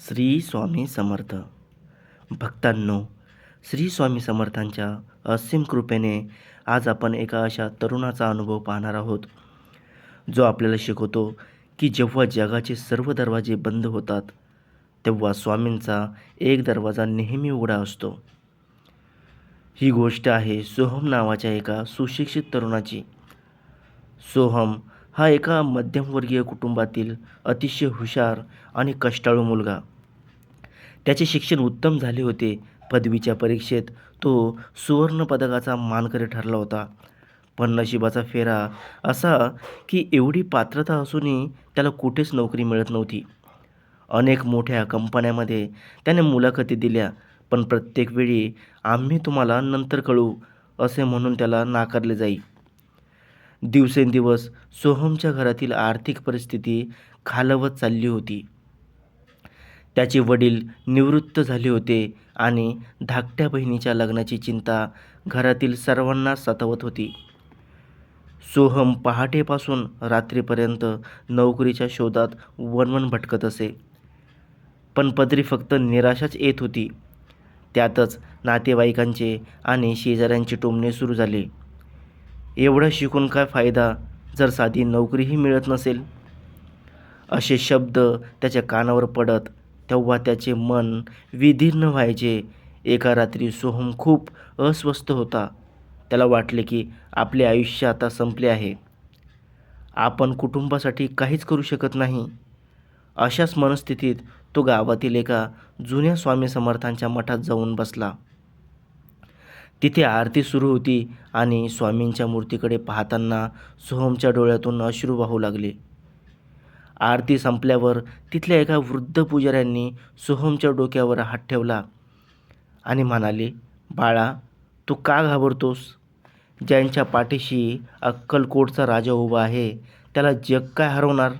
श्री स्वामी समर्थ. भक्तांनो श्री स्वामी समर्थांच्या असीम कृपेने आज आपण एका अशा तरुणाचा अनुभव पाहणार आहोत. जो आपल्याला शिकवतो की जेव्हा जगाचे सर्व दरवाजे बंद होतात तेव्हा स्वामींचा एक दरवाजा नेहमी उघडा असतो. ही गोष्ट आहे सोहम नावाच्या एका सुशिक्षित तरुणाची. सोहम हा एका मध्यमवर्गीय कुटुंबातील अतिशय हुशार आणि कष्टाळू मुलगा. त्याचे शिक्षण उत्तम झाले होते. पदवीच्या परीक्षेत तो सुवर्णपदकाचा मानकरी ठरला होता. पण नशिबाचा फेरा असा की एवढी पात्रता असूनही त्याला कुठेच नोकरी मिळत नव्हती. अनेक मोठ्या कंपन्यामध्ये त्याने मुलाखती दिल्या पण प्रत्येक वेळी आम्ही तुम्हाला नंतर कळू असे म्हणून त्याला नाकारले जाई. दिवसेंदिवस सोहमच्या घरातील आर्थिक परिस्थिती खालवत चालली होती. त्याचे वडील निवृत्त झाले होते आणि धाकट्या बहिणीच्या लग्नाची चिंता घरातील सर्वांना सतावत होती. सोहम पहाटेपासून रात्रीपर्यंत नोकरीच्या शोधात वणवण भटकत असे. पण पदरी फक्त निराशाच येत होती. त्यातच नातेवाईकांचे आणि शेजाऱ्यांचे टोमणे सुरू झाले. एवढं शिकून काय फायदा जर साधी नोकरीही मिळत नसेल? असे शब्द त्याच्या कानावर पडत तेव्हा त्याचे मन विधीर्ण व्हायचे. एका रात्री सोहम खूप अस्वस्थ होता. त्याला वाटले की आपले आयुष्य आता संपले आहे. आपण कुटुंबासाठी काहीच करू शकत नाही. अशाच मनस्थितीत तो गावातील एका जुन्या स्वामी समर्थांच्या मठात जाऊन बसला. तिथे आरती सुरू होती आणि स्वामींच्या मूर्तीकडे पाहताना सोहमच्या डोळ्यातून अश्रू वाहू लागले. आरती संपल्यावर तिथल्या एका वृद्ध पुजाऱ्यांनी सोहमच्या डोक्यावर हात ठेवला आणि म्हणाले बाळा तू का घाबरतोस? ज्यांच्या पाठीशी अक्कलकोटचा राजा उभा आहे त्याला जग काय हरवणार?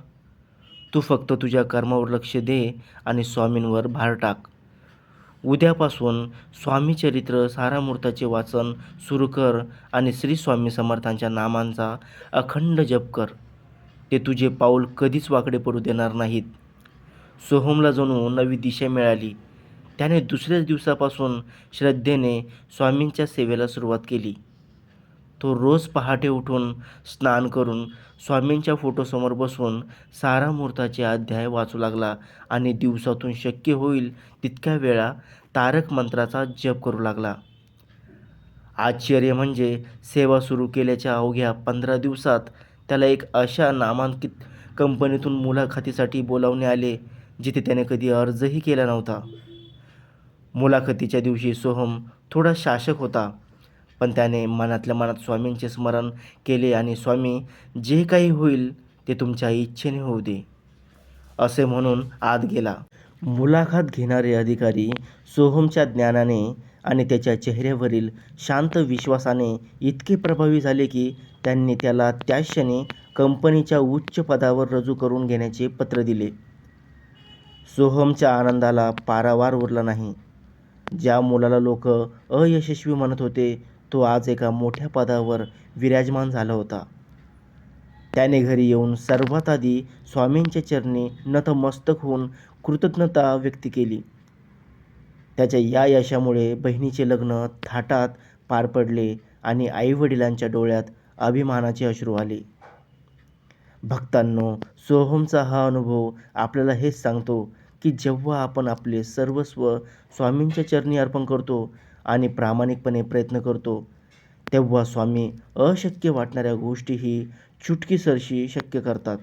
तू फक्त तुझ्या कर्मावर लक्ष दे आणि स्वामींवर भार टाक. उद्यापासून स्वामी चरित्र सारामूर्ताचे वाचन सुरू कर आणि श्री स्वामी समर्थांच्या नामांचा अखंड जप कर. ते तुझे पाऊल कधीच वाकडे पडू देणार नाहीत. सोहमला जणू नवी दिशा मिळाली. त्याने दुसऱ्याच दिवसापासून श्रद्धेने स्वामींच्या सेवेला सुरुवात केली. तो रोज पहाटे उठून स्नान करून स्वामींच्या फोटोसमोर बसून सारामूर्ताचे अध्याय वाचू लागला आणि दिवसातून शक्य होईल तितक्या वेळा तारक मंत्राचा जप करू लागला. आश्चर्य म्हणजे सेवा सुरू केल्याच्या अवघ्या पंधरा दिवसात त्याला एक अशा नामांकित कंपनीतून मुलाखतीसाठी बोलावणे आले जिथे त्याने कधी अर्जही केला नव्हता. मुलाखतीच्या दिवशी सोहम थोडा शासक होता पण त्याने मनातल्या मनात स्वामींचे स्मरण केले आणि स्वामी जे काही होईल ते तुमच्या इच्छेने होऊ दे असे म्हणून आत गेला. मुलाखत घेणारे अधिकारी सोहमच्या ज्ञानाने आणि त्याच्या चेहऱ्यावरील शांत विश्वासाने इतके प्रभावी झाले की त्यांनी त्याला त्याच क्षणी कंपनीच्या उच्च पदावर रुजू करून घेण्याचे पत्र दिले. सोहमच्या आनंदाला पारावार उरला नाही. ज्या मुलाला लोक अयशस्वी म्हणत होते तो आज एका मोठ्या पदावर विराजमान झाला होता. त्याने घरी येऊन सर्वात आधी स्वामींच्या चरणी नतमस्तक होऊन कृतज्ञता व्यक्त केली. त्याच्या या यशामुळे बहिणीचे लग्न थाटात पार पडले आणि आईवडिलांच्या डोळ्यात अभिमानाचे अश्रू आले. भक्तांनो सोहमचा हा अनुभव आपल्याला हेच सांगतो की जेव्हा आपण आपले सर्वस्व स्वामींच्या चरणी अर्पण करतो आणि प्रामाणिकपणे प्रयत्न करतो तेव्हा स्वामी अशक्य वाटणाऱ्या गोष्टीही चुटकीसरशी शक्य करतात.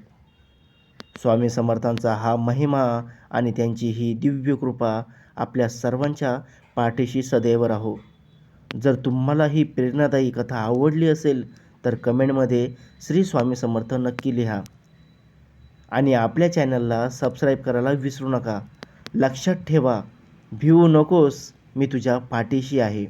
स्वामी समर्थांचा हा महिमा आणि त्यांची ही दिव्य कृपा आपल्या सर्वांच्या पाठीशी सदैव राहो. जर तुम्हाला ही प्रेरणादायी कथा आवडली असेल तर कमेंटमध्ये श्री स्वामी समर्थ नक्की लिहा. आणि आपल्या चॅनलला सबस्क्राईब करायला विसरू नका. लक्षात ठेवा भिवू नकोस मी तुझ्या पाठीशी आहे.